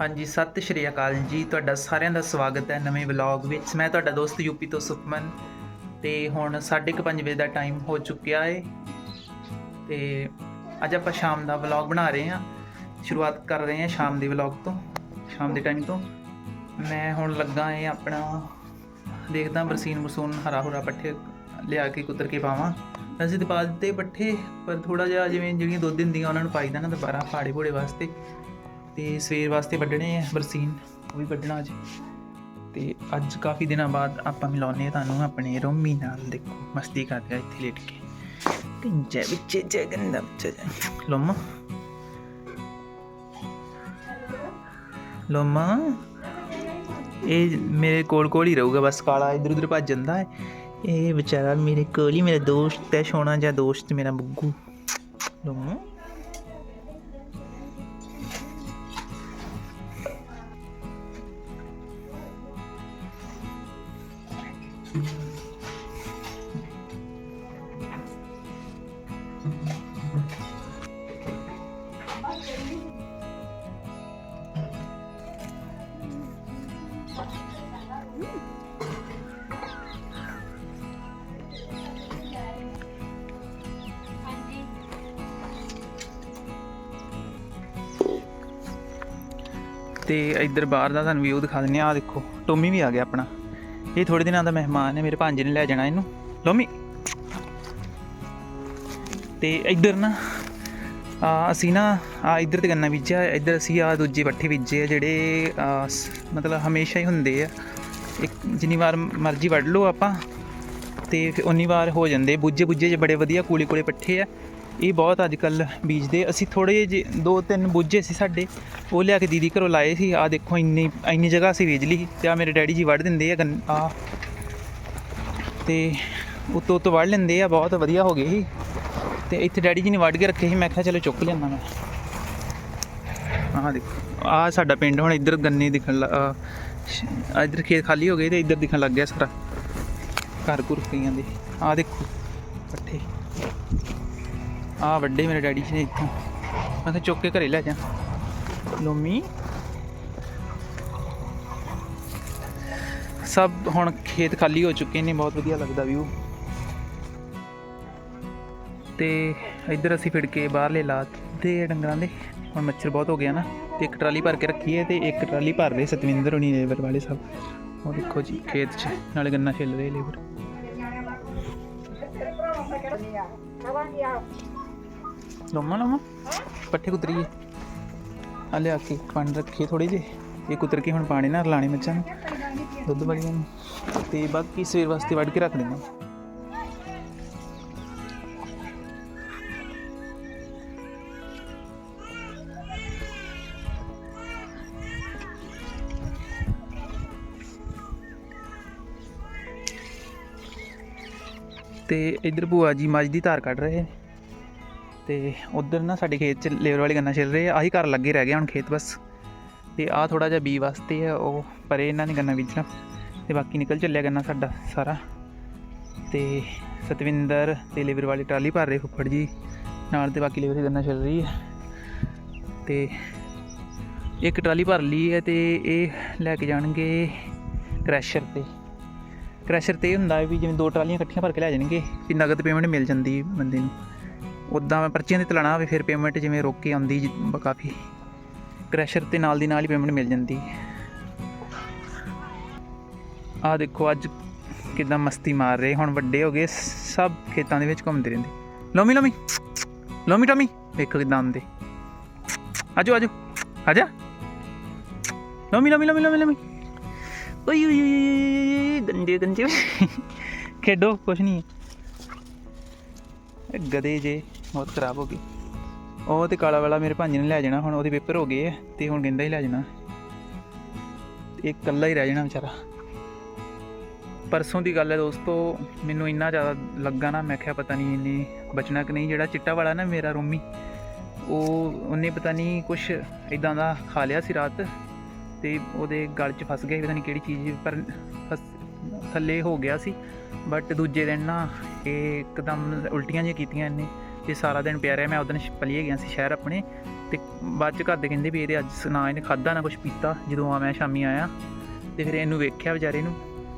ਹਾਂਜੀ, ਸਤਿ ਸ਼੍ਰੀ ਅਕਾਲ ਜੀ। ਤੁਹਾਡਾ ਸਾਰਿਆਂ ਦਾ ਸਵਾਗਤ ਹੈ ਨਵੇਂ ਵਲੌਗ ਵਿੱਚ। ਮੈਂ ਤੁਹਾਡਾ ਦੋਸਤ ਯੂਪੀ ਤੋਂ ਸੁਖਮਨ ਤੇ ਹੁਣ 5:30 ਵਜੇ ਦਾ ਟਾਈਮ ਹੋ ਚੁੱਕਿਆ ਹੈ ਤੇ ਅੱਜ ਆਪਾਂ ਸ਼ਾਮ ਦਾ ਵਲੌਗ ਬਣਾ ਰਹੇ ਹਾਂ। ਸ਼ੁਰੂਆਤ ਕਰ ਰਹੇ ਹਾਂ ਸ਼ਾਮ ਦੇ ਵਲੌਗ ਤੋਂ, ਸ਼ਾਮ ਦੇ ਟਾਈਮ ਤੋਂ। ਮੈਂ ਹੁਣ ਲੱਗਾ ਹੈ ਆਪਣਾ, ਦੇਖਦਾ ਬਰਸੀਨ ਬਰਸੂਨ ਹਰਾ ਹੁਰਾ ਪੱਠੇ ਲਿਆ ਕੇ ਕੁੱਤਰ ਕੇ ਪਾਵਾਂ। ਅਸੀਂ ਤੇ ਪਾ ਦਿੱਤੇ ਪੱਠੇ, ਪਰ ਥੋੜਾ ਜਿਹਾ ਜਿਵੇਂ ਜਿਹੜੀਆਂ ਦੁੱਧ ਦਿੰਦੀਆਂ ਉਹਨਾਂ ਨੂੰ ਪਾਈ ਦਾ ਨਾ ਦੁਬਾਰਾ ਫਾੜੇ ਫੋੜੇ ਵਾਸਤੇ। ਤੇ ਸਵੇਰ ਵਾਸਤੇ ਵੱਢਣੇ ਆ ਬਰਸੀਨ, ਉਹ ਵੀ ਵੱਢਣਾ ਅੱਜ। ਤੇ ਅੱਜ ਕਾਫੀ ਦਿਨਾਂ ਬਾਅਦ ਆਪਾਂ ਮਿਲਾਉਨੇ ਆ ਤੁਹਾਨੂੰ ਆਪਣੇ ਰੋਮੀ ਨਾਲ। ਦੇਖੋ, ਮਸਤੀ ਕਰ ਰਿਹਾ ਇੱਥੇ ਲੇਟ ਕੇ। ਪਿੰਜੇ ਵਿੱਚ ਜਗੰਦਮ ਚ ਲੋਮਾ। ਲੋਮਾ। ਇਹ ਮੇਰੇ ਕੋਲ ਕੋਲ ਹੀ ਰਹੂਗਾ, ਬਸ ਕਾਲਾ ਇਧਰ ਉਧਰ ਭੱਜ ਜਾਂਦਾ ਹੈ। ਇਹ ਵਿਚਾਰਾ ਮੇਰੇ ਕੋਲ ਹੀ, ਮੇਰਾ ਦੋਸਤ ਹੈ ਸੋਹਣਾ ਜਾਂ ਦੋਸਤ ਮੇਰਾ ਬੁੱਗੂ ਲੋਮਾ। ਤੇ ਇੱਧਰ ਬਾਹਰ ਦਾ ਤੁਹਾਨੂੰ ਵਿਊ ਦਿਖਾ ਦਿੰਨੇ ਆ ਆਹ ਦੇਖੋ, ਟੋਮੀ ਵੀ ਆ ਗਿਆ ਆਪਣਾ। ਇਹ ਥੋੜੇ ਦਿਨਾਂ ਦਾ ਮਹਿਮਾਨ ਹੈ, ਮੇਰੇ ਭਾਂਜੇ ਨੇ ਲੈ ਜਾਣਾ ਇਹਨੂੰ। ਲੋਮੀ ਤੇ ਇੱਧਰ ਨਾ, ਆ ਅਸੀਂ ਨਾ, ਆ ਇੱਧਰ ਤੇ ਗੰਨਾ ਬੀਜਿਆ ਇੱਧਰ ਅਸੀਂ ਆ ਦੂਜੇ ਪੱਠੇ ਬੀਜੇ ਆ, ਜਿਹੜੇ ਮਤਲਬ ਹਮੇਸ਼ਾ ਹੀ ਹੁੰਦੇ ਆ। ਇੱਕ ਜਿੰਨੀ ਵਾਰ ਮਰਜ਼ੀ ਵੱਢ ਲਓ ਆਪਾਂ, ਤੇ ਫਿਰ ਉਨੀ ਵਾਰ ਹੋ ਜਾਂਦੇ ਬੁੱਝੇ ਬੁੱਝੇ ਜਿਹੇ ਬੜੇ ਵਧੀਆ ਕੂਲੇ ਕੂਲੇ ਪੱਠੇ ਆ। ਇਹ ਬਹੁਤ ਅੱਜ ਕੱਲ ਬੀਜਦੇ ਅਸੀਂ ਥੋੜੇ ਜਿਹੇ ਦੋ ਤਿੰਨ ਬੁੱਝੇ ਸੀ ਸਾਡੇ, ਉਹ ਲਿਆ ਕੇ ਦੀਦੀ ਘਰੋਂ ਲਾਏ ਸੀ। ਆ ਦੇਖੋ ਇੰਨੀ ਇੰਨੀ ਜਗ੍ਹਾ ਅਸੀਂ ਬੀਜ ਲਈ ਤੇ ਆ ਮੇਰੇ ਡੈਡੀ ਜੀ ਵੱਢ ਦਿੰਦੇ ਆ ਗੰਨ- ਆ ਤੇ ਉਤੋਂ ਉਤੋਂ ਵੱਢ ਲੈਂਦੇ ਆ, ਬਹੁਤ ਵਧੀਆ ਹੋ ਗਏ ਸੀ। ਤੇ ਇੱਥੇ ਡੈਡੀ ਜੀ ਨੇ ਵੱਢ ਕੇ ਰੱਖੇ ਸੀ, ਮੈਂ ਕਿਹਾ ਚਲੋ ਚੁੱਕ ਲੈਂਦਾ ਮੈਂ। ਆਹ ਦੇਖੋ ਆ ਸਾਡਾ ਪਿੰਡ ਹੁਣ ਇੱਧਰ ਗੰਨੇ ਦਿਖਣ ਲ- ਇੱਧਰ ਖੇਤ ਖਾਲੀ ਹੋ ਗਏ ਤੇ ਇੱਧਰ ਦਿਖਣ ਲੱਗ ਗਿਆ ਸਾਰਾ। ਘਰ ਘੁਰ ਕਈਆਂ ਦੇ। ਆ ਦੇਖੋ, ਇਕੱਠੇ। ਆ ਵੱਡੇ ਮੇਰੇ ਡੈਡੀ ਜੀ ਨੇ ਇੱਥੋਂ। ਮੈਂ ਕਿਹਾ ਚੁੱਕ ਕੇ ਘਰੇ ਲੈ ਜਾ। ਲੋਮੀ ਸਭ ਹੁਣ ਖੇਤ ਖਾਲੀ ਹੋ ਚੁੱਕੇ ਨੇ, ਬਹੁਤ ਵਧੀਆ ਲੱਗਦਾ ਵਿਊ ਤੇ ਇੱਧਰ ਅਸੀਂ ਫਿੜ ਕੇ ਬਾਹਰਲੇ ਲਾਤੇ ਡੰਗਰਾਂ ਦੇ। ਹੁਣ ਮੱਛਰ ਬਹੁਤ ਹੋ ਗਿਆ ਨਾ, ਤੇ ਇੱਕ ਟਰਾਲੀ ਭਰ ਕੇ ਰੱਖੀ ਹੈ ਤੇ ਇੱਕ ਟਰਾਲੀ ਭਰ ਰਹੇ ਸਤਵਿੰਦਰ ਹੁਣੀ ਲੇਬਰ ਵਾਲੇ ਸਭ। ਉਹ ਦੇਖੋ ਜੀ, ਖੇਤ 'ਚ, ਨਾਲੇ ਗੰਨਾ ਛਿੱਲ ਰਹੇ ਲੇਬਰ। ਲੋਮਾ ਲੋਮਾ ਪੱਠੇ ਕੁਤਰੀਏ। ਆ ਲਿਆ ਕੇ ਪਾਣੀ ਰੱਖੀਏ ਥੋੜੇ ਜਿਹੇ। ਇਹ ਕੁਤਰ ਕੇ ਹੁਣ ਪਾਣੀ ਨਾਲ ਰਲਾਣੇ ਮੱਝਾਂ ਨੂੰ। ਦੁੱਧ ਵਾਲੀਆਂ ਨੂੰ। ਤੇ ਬਾਕੀ ਸਵੇਰ ਵਾਸਤੇ ਵੱਢ ਕੇ ਰੱਖ ਦਿੰਦਾ ਤੇ ਇੱਧਰ ਭੂਆ ਜੀ ਮੱਝ ਦੀ ਧਾਰ ਕੱਢ ਰਹੇ ਨੇ। ਤੇ ਉਧਰ ਨਾ ਸਾਡੇ ਖੇਤ 'ਚ ਲੇਬਰ ਵਾਲੇ ਗੰਨਾ ਛਿਲ ਰਹੇ ਆ। ਆਹੀ ਘਰ ਲੱਗੇ ਰਹਿ ਗਿਆ ਹੁਣ ਖੇਤ ਬਸ। ਤੇ ਆਹ ਥੋੜਾ ਜਿਹਾ ਬੀ ਵਾਸਤੇ ਆ, ਉਹ ਪਰੇ ਇਹਨਾਂ ਨੇ ਗੰਨਾ ਬੀਜਣਾ। ਤੇ ਬਾਕੀ ਨਿਕਲ ਚੱਲਿਆ ਗੰਨਾ ਸਾਡਾ ਸਾਰਾ। ਤੇ ਸਤਵਿੰਦਰ ਤੇ ਲੇਬਰ ਵਾਲੀ ਟਰਾਲੀ ਭਰ ਰਹੇ ਫੁੱਫੜ ਜੀ। ਨਾਲ ਤੇ ਬਾਕੀ ਲੇਬਰ ਗੰਨਾ ਛਿਲ ਰਹੀ ਹੈ ਤੇ ਇੱਕ ਟਰਾਲੀ ਭਰ ਲਈ ਹੈ ਤੇ ਇਹ ਲੈ ਕੇ ਜਾਣਗੇ ਕ੍ਰੈਸ਼ਰ ਤੇ। ਕ੍ਰੈਸ਼ਰ ਤੇ ਇਹ ਹੁੰਦਾ ਵੀ ਜਿਵੇਂ ਦੋ ਟਰਾਲੀਆਂ ਇਕੱਠੀਆਂ ਭਰ ਕੇ ਲੈ ਜਾਣਗੇ ਕਿ ਨਗਦ ਪੇਮੈਂਟ ਮਿਲ ਜਾਂਦੀ ਬੰਦੇ ਨੂੰ। ਉਦਾਂ ਮੈਂ ਪਰਚੀਆਂ ਦੀ ਤਲਾਣਾ ਹੋਵੇ ਫਿਰ ਪੇਮੈਂਟ ਜਿਵੇਂ ਰੋਕ ਕੇ ਆਉਂਦੀ ਕਾਫੀ ਕ੍ਰੈਸ਼ਰ ਤੇ ਨਾਲ ਦੀ ਨਾਲ ਹੀ ਪੇਮੈਂਟ ਮਿਲ ਜਾਂਦੀ। ਆ ਦੇਖੋ ਅੱਜ ਕਿਦਾਂ ਮਸਤੀ ਮਾਰ ਰਹੇ ਹੁਣ ਵੱਡੇ ਹੋ ਗਏ ਸਭ ਖੇਤਾਂ ਦੇ ਵਿੱਚ ਘੁੰਮਦੇ ਰਹਿੰਦੇ। ਲੋਮੀ ਲੋਮੀ ਲੋਮੀ ਟੋਮੀ ਦੇਖੋ ਕਿਦਾਂ ਆਉਂਦੇ। ਆਜੋ ਆਜੋ ਆਜਾ। ਲੋਮੀ ਲੋਮੀ ਲੋਮੀ ਲੋਮੀ ਲੋਮੀ ਓਏ ਓਏ ਓਏ, ਓਏ ਗੰਦੇ ਗੰਦੇ ਖੇਡੋ ਕੁਛ ਨਹੀਂ। ਗਦੇ ਜੇ। ਬਹੁਤ ਖਰਾਬ ਹੋ ਗਈ। ਉਹ ਤੇ ਕਾਲਾ ਵਾਲਾ ਮੇਰੇ ਭਾਂਜੇ ਨੇ ਲੈ ਜਾਣਾ, ਹੁਣ ਉਹਦੇ ਪੇਪਰ ਹੋ ਗਏ ਆ ਤੇ ਹੁਣ ਕਹਿੰਦਾ ਹੀ ਲੈ ਜਾਣਾ। ਤੇ ਇੱਕ ਇਕੱਲਾ ਹੀ ਰਹਿ ਜਾਣਾ ਵਿਚਾਰਾ। ਪਰਸੋਂ ਦੀ ਗੱਲ ਹੈ ਦੋਸਤੋ, ਮੈਨੂੰ ਇੰਨਾ ਜ਼ਿਆਦਾ ਲੱਗਾ ਨਾ, ਮੈਂ ਕਿਹਾ ਪਤਾ ਨਹੀਂ ਇਹਨੇ ਬਚਣਾ ਕਿ ਨਹੀਂ। ਜਿਹੜਾ ਚਿੱਟਾ ਵਾਲਾ ਨਾ ਮੇਰਾ ਰੂਮੀ, ਉਹ ਉਹਨੇ ਪਤਾ ਨਹੀਂ ਕੁਛ ਇਦਾਂ ਦਾ ਖਾ ਲਿਆ ਸੀ ਰਾਤ ਤੇ ਉਹਦੇ ਗਲ 'ਚ ਫਸ ਗਿਆ ਪਤਾ ਨਹੀਂ ਕਿਹੜੀ ਚੀਜ਼ ਪਰ ਫਸ- ਥੱਲੇ ਹੋ ਗਿਆ ਸੀ। ਬਟ ਦੂਜੇ ਦਿਨ ਨਾ ਇਹ ਇੱਕਦਮ ਉਲਟੀਆਂ ਜਿਹੀਆਂ ਕੀਤੀਆਂ ਇਹਨੇ। ਤੇ ਸਾਰਾ ਦਿਨ ਪਿਆ ਰਿਹਾ। ਮੈਂ ਉਦੋਂ ਪਲੀਏ ਗਿਆ ਸੀ ਸ਼ਹਿਰ ਆਪਣੇ ਤੇ ਬਾਅਦ ਚ ਘਰ ਦੇ ਕਹਿੰਦੇ ਵੀ ਇਹਦੇ ਅੱਜ ਨਾ ਇਹਨੇ ਖਾਦਾ ਨਾ ਕੁਝ ਪੀਤਾ। ਜਦੋਂ ਆ ਮੈਂ ਸ਼ਾਮੀ ਆਇਆ ਤੇ ਫਿਰ ਇਹਨੂੰ ਵੇਖਿਆ ਵਿਚਾਰੇ ਨੂੰ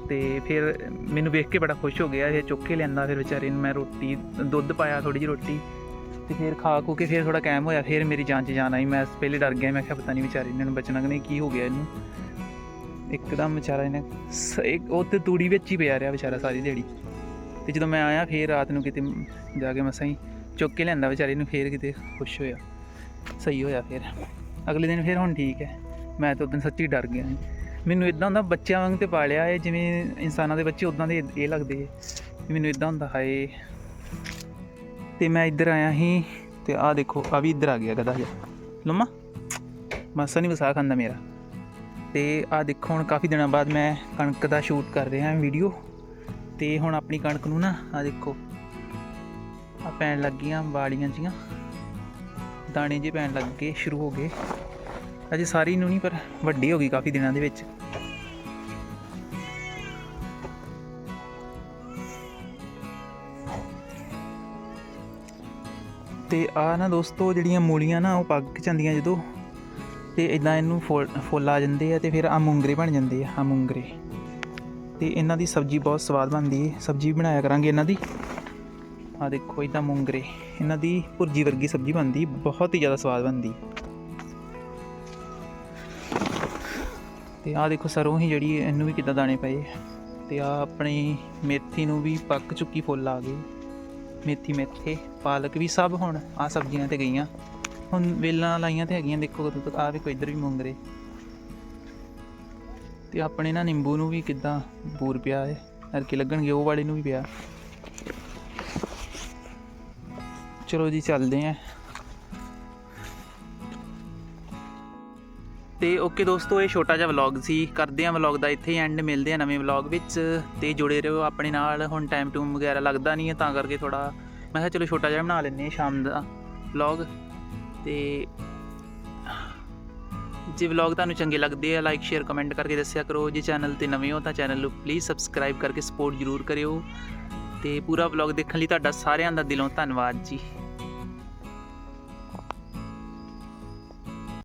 ਤੇ ਫਿਰ ਮੈਨੂੰ ਵੇਖ ਕੇ ਬੜਾ ਖੁਸ਼ ਹੋ ਗਿਆ। ਇਹ ਚੁੱਕ ਕੇ ਲੈਂਦਾ ਫਿਰ ਵਿਚਾਰੇ ਨੂੰ ਮੈਂ ਰੋਟੀ, ਦੁੱਧ ਪਾਇਆ ਥੋੜੀ ਜਿਹੀ ਰੋਟੀ ਤੇ ਫਿਰ ਖਾ ਖੂ ਕੇ ਫਿਰ ਥੋੜਾ ਕਾਇਮ ਹੋਇਆ। ਫਿਰ ਮੇਰੀ ਜਾਨ ਚ ਜਾਨ ਆਈ। ਮੈਂ ਪਹਿਲੇ ਡਰ ਗਿਆ। ਮੈਂ ਕਿਹਾ ਪਤਾ ਨਹੀਂ ਵਿਚਾਰੇ ਇਹਨਾਂ ਨੂੰ ਬਚਣਾ ਕਿ ਨਹੀਂ, ਕੀ ਹੋ ਗਿਆ ਇਹਨੂੰ। ਇੱਕਦਮ ਵਿਚਾਰਾ ਇਹਨੇ ਸ- ਇੱਕ- ਉਹ ਤੇ ਤੂੜੀ ਵਿੱਚ ਹੀ ਪਿਆ ਰਿਹਾ ਵਿਚਾਰਾ ਸਾਰੀ ਦਿਹਾੜੀ। ਤੇ ਜਦੋਂ ਮੈਂ ਆਇਆ ਫਿਰ ਰਾਤ ਨੂੰ ਕਿਤੇ ਜਾ ਕੇ ਮਸਾਂ ਹੀ ਚੁੱਕ ਕੇ ਲਿਆਂਦਾ ਵਿਚਾਰੇ ਨੂੰ, ਫਿਰ ਕਿਤੇ ਖੁਸ਼ ਹੋਇਆ। ਸਹੀ ਹੋਇਆ ਫਿਰ। ਅਗਲੇ ਦਿਨ ਫਿਰ ਹੁਣ ਠੀਕ ਹੈ। ਮੈਂ ਤਾਂ ਉਦੋਂ ਸੱਚੀ ਡਰ ਗਿਆ। ਮੈਨੂੰ ਇਦਾਂ ਹੁੰਦਾ, ਬੱਚਿਆਂ ਵਾਂਗ ਤੇ ਪਾਲਿਆ ਹੈ ਜਿਵੇਂ ਇਨਸਾਨਾਂ ਦੇ ਬੱਚੇ ਉਦਾਂ ਦੇ ਇਹ ਲੱਗਦੇ ਹੈ ਮੈਨੂੰ ਇਦਾਂ ਹੁੰਦਾ, ਹਾਏ। ਤੇ ਮੈਂ ਇੱਧਰ ਆਇਆ ਸੀ, ਤੇ ਆਹ ਦੇਖੋ ਆ ਵੀ ਇੱਧਰ ਆ ਗਿਆ ਗਦਾ ਜਿਹਾ। ਲੰਮਾ। ਮਾਸਾ ਨਹੀਂ ਵਸਾ ਖਾਂਦਾ ਮੇਰਾ। ਤੇ ਆਹ ਦੇਖੋ, ਹੁਣ ਕਾਫੀ ਦਿਨਾਂ ਬਾਅਦ ਮੈਂ ਕਣਕ ਦਾ ਸ਼ੂਟ ਕਰ ਰਿਹਾ ਵੀਡੀਓ। ਤੇ ਹੁਣ ਆਪਣੀ ਕਣਕ ਨੂੰ ਨਾ, ਆਹ ਦੇਖੋ ਪੈਣ ਲੱਗੀਆਂ ਬਾੜੀਆਂ ਜੀਆਂ। ਦਾਣੇ ਜੇ ਪੈਣ ਲੱਗ ਗਏ, ਸ਼ੁਰੂ ਹੋ ਗਏ। ਅਜੇ ਸਾਰੀ ਨੂੰ ਨਹੀਂ, ਪਰ ਵੱਡੀ ਹੋ ਗਈ ਕਾਫੀ ਦਿਨਾਂ ਦੇ ਵਿੱਚ। ਤੇ ਆ ਨਾ ਦੋਸਤੋ, ਜਿਹੜੀਆਂ ਮੂਲੀਆਂ ਨਾ, ਉਹ ਪੱਕ ਜਾਂਦੀਆਂ ਜਦੋਂ। ਤੇ ਇਦਾਂ ਇਹਨੂੰ ਫੁੱਲ ਫੁੱਲ ਆ ਜਾਂਦੇ ਆ ਤੇ ਫਿਰ ਆ ਮੂੰਗਰੇ ਬਣ ਜਾਂਦੇ ਆ ਆ ਮੂੰਗਰੇ। ਤੇ ਇਹਨਾਂ ਦੀ ਸਬਜ਼ੀ ਬਹੁਤ ਸਵਾਦ ਬਣਦੀ ਹੈ ਸਬਜ਼ੀ ਬਣਾਇਆ ਕਰਾਂਗੇ ਇਹਨਾਂ ਦੀ। ਆ ਦੇਖੋ ਇਦਾਂ ਮੂੰਗਰੇ। ਇਹਨਾਂ ਦੀ ਭੁਰਜੀ ਵਰਗੀ ਸਬਜ਼ੀ ਬਣਦੀ, ਬਹੁਤ ਹੀ ਜ਼ਿਆਦਾ ਸਵਾਦ ਬਣਦੀ। ਤੇ ਆ ਦੇਖੋ, ਸਰੋਂ ਹੀ ਜਿਹੜੀ ਇਹਨੂੰ ਵੀ ਕਿੱਦਾਂ ਦਾਣੇ ਪਏ ਆ। ਤੇ ਆ ਆਪਣੀ ਮੇਥੀ ਨੂੰ ਵੀ ਪੱਕ ਚੁੱਕੀ ਫੁੱਲ ਆ ਗਏ। ਮੇਥੀ ਮੇਥੇ, ਪਾਲਕ ਵੀ ਸਭ ਹੁਣ ਆ ਸਬਜ਼ੀਆਂ ਤੇ ਗਈਆਂ। ਹੁਣ ਵੇਲਾਂ ਲਾਈਆਂ ਤੇ ਹੈਗੀਆਂ, ਦੇਖੋ ਕਦੋਂ ਤੱਕ। ਆ ਵੇਖੋ, ਇੱਧਰ ਵੀ ਮੂੰਗਰੇ। ਤੇ ਆਪਣੇ ਨਾ ਨਿੰਬੂ ਨੂੰ ਵੀ ਕਿੱਦਾਂ ਬੂਰ ਪਿਆ ਹੈ। ਕਿ ਲੱਗਣਗੇ, ਉਹ ਵਾਲੇ ਨੂੰ ਵੀ ਪਿਆ। ਚਲੋ ਜੀ, ਚੱਲਦੇ ਆਂ। ਤੇ ਓਕੇ ਦੋਸਤੋ, ਇਹ ਛੋਟਾ ਜਿਹਾ ਵਲੌਗ ਸੀ। ਕਰਦੇ ਆਂ ਵਲੌਗ ਦਾ ਇੱਥੇ ਐਂਡ ਮਿਲਦੇ ਆਂ ਨਵੇਂ ਵਲੌਗ ਵਿੱਚ। ਤੇ ਜੁੜੇ ਰਹੋ ਆਪਣੇ ਨਾਲ। ਹੁਣ ਟਾਈਮ ਟੂਮ ਵਗੈਰਾ ਲੱਗਦਾ ਨਹੀਂ ਹੈ, ਤਾਂ ਕਰਕੇ ਥੋੜਾ ਮੈਂ ਕਿਹਾ ਚਲੋ ਛੋਟਾ ਜਿਹਾ ਬਣਾ ਲੈਂਦੇ ਹਾਂ ਸ਼ਾਮ ਦਾ ਵਲੌਗ ਤੇ ਜੇ ਵਲੌਗ ਤੁਹਾਨੂੰ ਚੰਗੇ ਲੱਗਦੇ ਆ ਲਾਈਕ ਸ਼ੇਅਰ ਕਮੈਂਟ ਕਰਕੇ ਦੱਸਿਆ ਕਰੋ। ਜੇ ਚੈਨਲ ਤੇ ਨਵੇਂ ਹੋ ਤਾਂ ਚੈਨਲ ਨੂੰ ਪਲੀਜ਼ ਸਬਸਕ੍ਰਾਈਬ ਕਰਕੇ ਸਪੋਰਟ ਜ਼ਰੂਰ ਕਰਿਓ। ਤੇ ਪੂਰਾ ਵਲੌਗ ਦੇਖਣ ਲਈ ਤੁਹਾਡਾ ਸਾਰਿਆਂ ਦਾ ਦਿਲੋਂ ਧੰਨਵਾਦ ਜੀ।